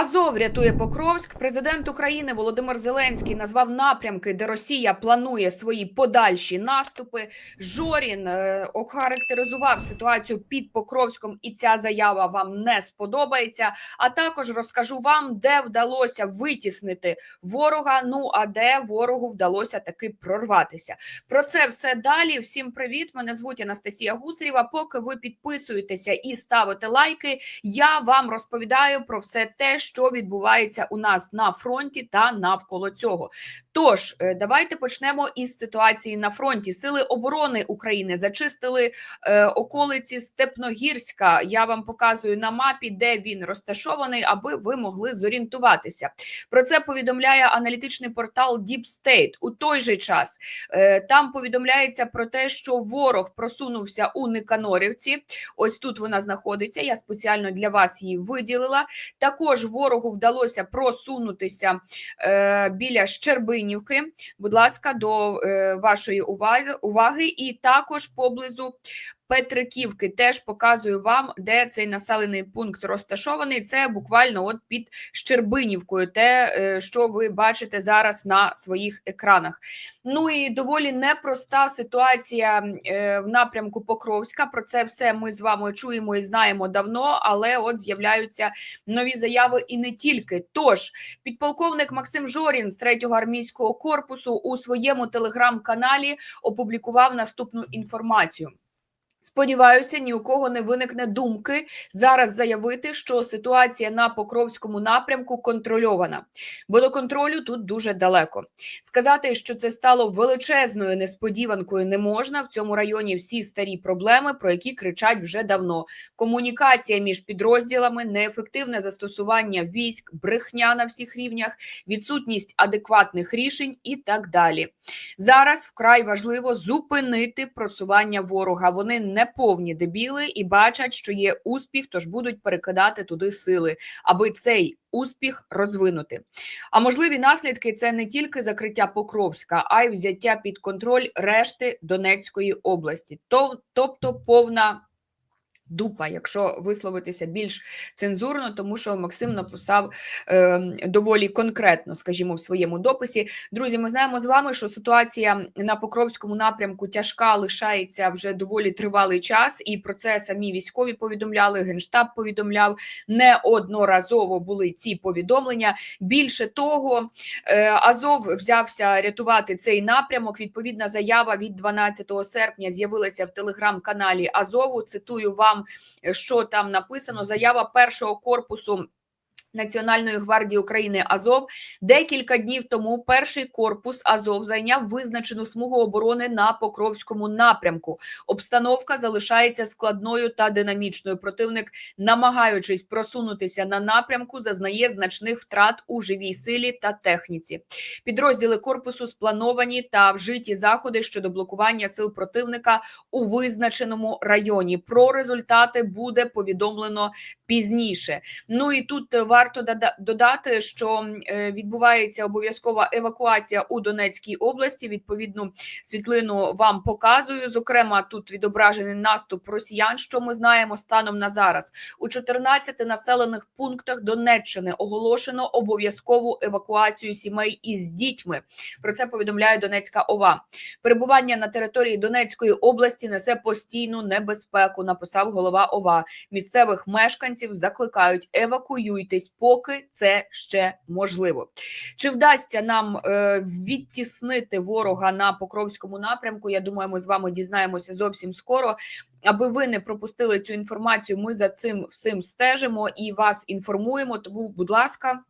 Азов рятує Покровськ. Президент України Володимир Зеленський назвав напрямки, де Росія планує свої подальші наступи. Жорін е, охарактеризував ситуацію під Покровськом, і ця заява вам не сподобається. А також розкажу вам, де вдалося витіснити ворога. Ну а де ворогу вдалося таки прорватися. Про це все далі. Всім привіт! Мене звуть Анастасія Гусарєва. Поки ви підписуєтеся і ставите лайки, я вам розповідаю про все те, що відбувається у нас на фронті та навколо цього. Тож е, давайте почнемо із ситуації на фронті. Сили оборони України зачистили е, околиці Степногірська. Я вам показую на мапі, де він розташований, аби ви могли зорієнтуватися. Про це повідомляє аналітичний портал Deep State. У той же час е, там повідомляється про те, що ворог просунувся у Никанорівці. Ось тут вона знаходиться. Я спеціально для вас її виділила. Також ворогу вдалося просунутися е, біля Щербинівки. Будь ласка, до е, вашої уваги, уваги, і також поблизу. Петриківки теж показую вам, де цей населений пункт розташований. Це буквально от під Щербинівкою, те, е, що ви бачите зараз на своїх екранах. Ну і доволі непроста ситуація е, в напрямку Покровська. Про це все ми з вами чуємо і знаємо давно, але от з'являються нові заяви і не тільки. Тож підполковник Максим Жорін з 3-го армійського корпусу у своєму телеграм-каналі опублікував наступну інформацію. Сподіваюся, ні у кого не виникне думки зараз заявити, що ситуація на Покровському напрямку контрольована, бо до контролю тут дуже далеко. Сказати, що це стало величезною несподіванкою, не можна. В цьому районі всі старі проблеми, про які кричать вже давно: комунікація між підрозділами, неефективне застосування військ, брехня на всіх рівнях, відсутність адекватних рішень і так далі. Зараз вкрай важливо зупинити просування ворога. Вони не повні дебіли і бачать, що є успіх, тож будуть перекидати туди сили, аби цей успіх розвинути. А можливі наслідки це не тільки закриття Покровська, а й взяття під контроль решти Донецької області, тобто повна. Дупа, якщо висловитися більш цензурно, тому що Максим написав е, доволі конкретно, скажімо, в своєму дописі. Друзі, ми знаємо з вами, що ситуація на Покровському напрямку тяжка лишається вже доволі тривалий час, і про це самі військові повідомляли. Генштаб повідомляв неодноразово були ці повідомлення. Більше того, е, Азов взявся рятувати цей напрямок. Відповідна заява від 12 серпня з'явилася в телеграм-каналі Азову. Цитую вам що там написано. Заява першого корпусу. Національної гвардії України Азов декілька днів тому перший корпус Азов зайняв визначену смугу оборони на Покровському напрямку. Обстановка залишається складною та динамічною. Противник, намагаючись просунутися на напрямку, зазнає значних втрат у живій силі та техніці. Підрозділи корпусу сплановані та вжиті заходи щодо блокування сил противника у визначеному районі. Про результати буде повідомлено пізніше. Ну і тут варто додати, що е, відбувається обов'язкова евакуація у Донецькій області. Відповідну світлину вам показую. Зокрема, тут відображений наступ росіян. Що ми знаємо станом на зараз у 14 населених пунктах Донеччини оголошено обов'язкову евакуацію сімей із дітьми. Про це повідомляє Донецька ОВА. Перебування на території Донецької області несе постійну небезпеку. Написав голова ОВА. Місцевих мешканців закликають евакуюйтесь поки це ще можливо. Чи вдасться нам е, відтіснити ворога на Покровському напрямку? Я думаю, ми з вами дізнаємося зовсім скоро. Аби ви не пропустили цю інформацію, ми за цим всім стежимо і вас інформуємо. Тому, будь ласка.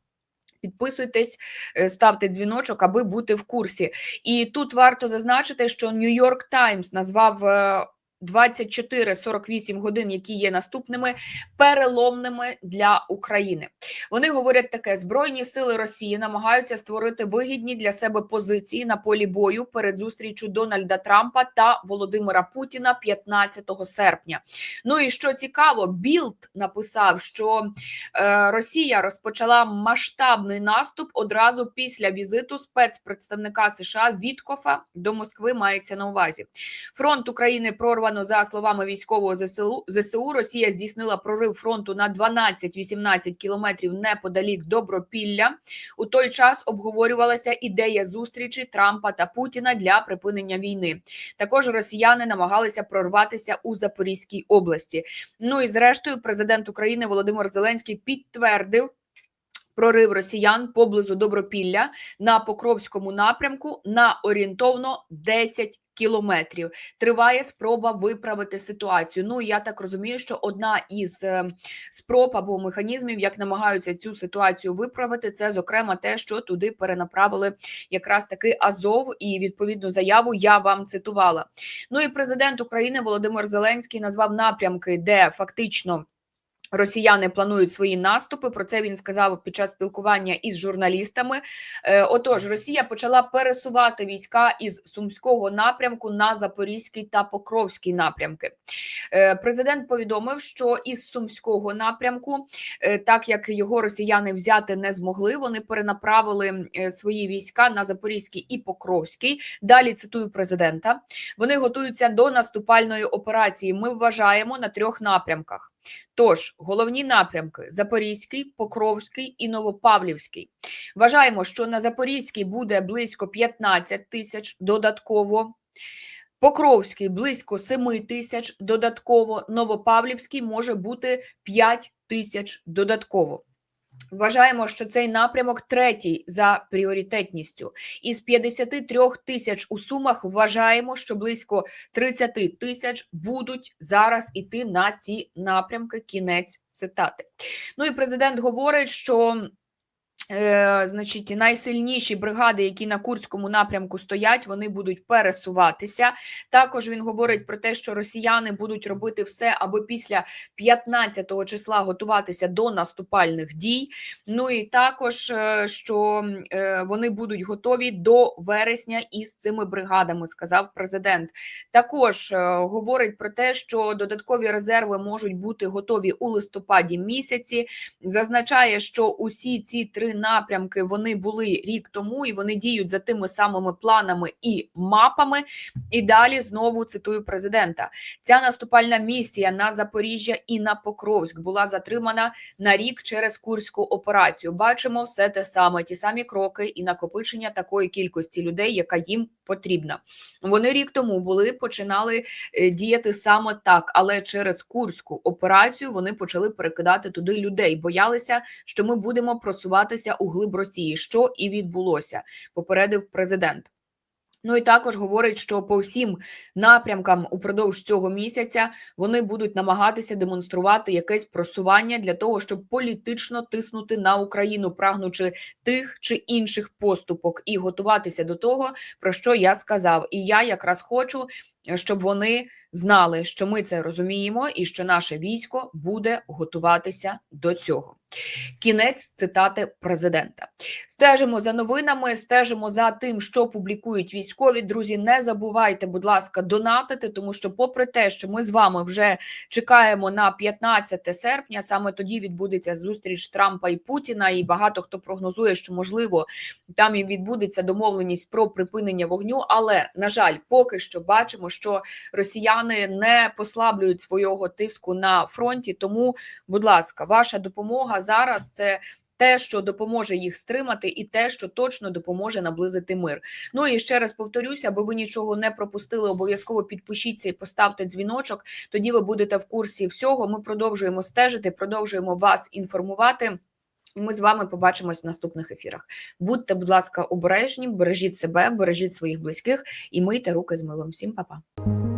Підписуйтесь, е, ставте дзвіночок, аби бути в курсі. І тут варто зазначити, що York Times назвав е, 24-48 годин, які є наступними переломними для України. Вони говорять таке: збройні сили Росії намагаються створити вигідні для себе позиції на полі бою перед зустрічю Дональда Трампа та Володимира Путіна 15 серпня. Ну і що цікаво, Білд написав, що е, Росія розпочала масштабний наступ одразу після візиту спецпредставника США Віткофа до Москви. Мається на увазі. Фронт України прорваний зафіксовано за словами військового ЗСУ, ЗСУ. Росія здійснила прорив фронту на 12-18 кілометрів неподалік Добропілля. У той час обговорювалася ідея зустрічі Трампа та Путіна для припинення війни. Також росіяни намагалися прорватися у Запорізькій області. Ну і зрештою, президент України Володимир Зеленський підтвердив. Прорив росіян поблизу Добропілля на Покровському напрямку на орієнтовно 10 кілометрів. Триває спроба виправити ситуацію. Ну я так розумію, що одна із е, спроб або механізмів, як намагаються цю ситуацію виправити, це зокрема те, що туди перенаправили якраз таки Азов, і відповідну заяву я вам цитувала. Ну і президент України Володимир Зеленський назвав напрямки, де фактично. Росіяни планують свої наступи. Про це він сказав під час спілкування із журналістами. Е, Отож, Росія почала пересувати війська із сумського напрямку на Запорізький та Покровський напрямки. Е, Президент повідомив, що із сумського напрямку, е, так як його росіяни взяти не змогли, вони перенаправили свої війська на Запорізький і Покровський. Далі цитую президента. Вони готуються до наступальної операції. Ми вважаємо на трьох напрямках. Тож головні напрямки: Запорізький, Покровський і Новопавлівський. Вважаємо, що на Запорізький буде близько 15 тисяч додатково. Покровський близько 7 тисяч додатково. Новопавлівський може бути 5 тисяч додатково. Вважаємо, що цей напрямок третій за пріоритетністю. Із 53 тисяч у сумах вважаємо, що близько 30 тисяч будуть зараз іти на ці напрямки. Кінець цитати. Ну і президент говорить, що. Е, значить, найсильніші бригади, які на Курському напрямку стоять, вони будуть пересуватися. Також він говорить про те, що росіяни будуть робити все, аби після 15-го числа готуватися до наступальних дій. Ну і також е, що е, вони будуть готові до вересня із цими бригадами, сказав президент. Також говорить про те, що додаткові резерви можуть бути готові у листопаді місяці. Зазначає, що усі ці три напрямки вони були рік тому, і вони діють за тими самими планами і мапами. І далі знову цитую президента: ця наступальна місія на Запоріжжя і на Покровськ була затримана на рік через курську операцію. Бачимо все те саме, ті самі кроки і накопичення такої кількості людей, яка їм потрібна. Вони рік тому були починали е, діяти саме так, але через курську операцію вони почали перекидати туди людей. Боялися, що ми будемо просуватися у глиб Росії, що і відбулося, попередив президент. Ну і також говорить, що по всім напрямкам упродовж цього місяця вони будуть намагатися демонструвати якесь просування для того, щоб політично тиснути на Україну, прагнучи тих чи інших поступок, і готуватися до того, про що я сказав. І я якраз хочу, щоб вони знали, що ми це розуміємо, і що наше військо буде готуватися до цього. Кінець цитати президента. Стежимо за новинами, стежимо за тим, що публікують військові. Друзі, не забувайте, будь ласка, донатити, тому що, попри те, що ми з вами вже чекаємо на 15 серпня, саме тоді відбудеться зустріч Трампа і Путіна. І багато хто прогнозує, що можливо там і відбудеться домовленість про припинення вогню. Але на жаль, поки що бачимо, що росіяни не послаблюють свого тиску на фронті. Тому, будь ласка, ваша допомога зараз це. Те, що допоможе їх стримати, і те, що точно допоможе наблизити мир. Ну і ще раз повторюся, аби ви нічого не пропустили, обов'язково підпишіться і поставте дзвіночок. Тоді ви будете в курсі всього. Ми продовжуємо стежити, продовжуємо вас інформувати. Ми з вами побачимось в наступних ефірах. Будьте, будь ласка, обережні, бережіть себе, бережіть своїх близьких і мийте руки з милом. Всім па-па.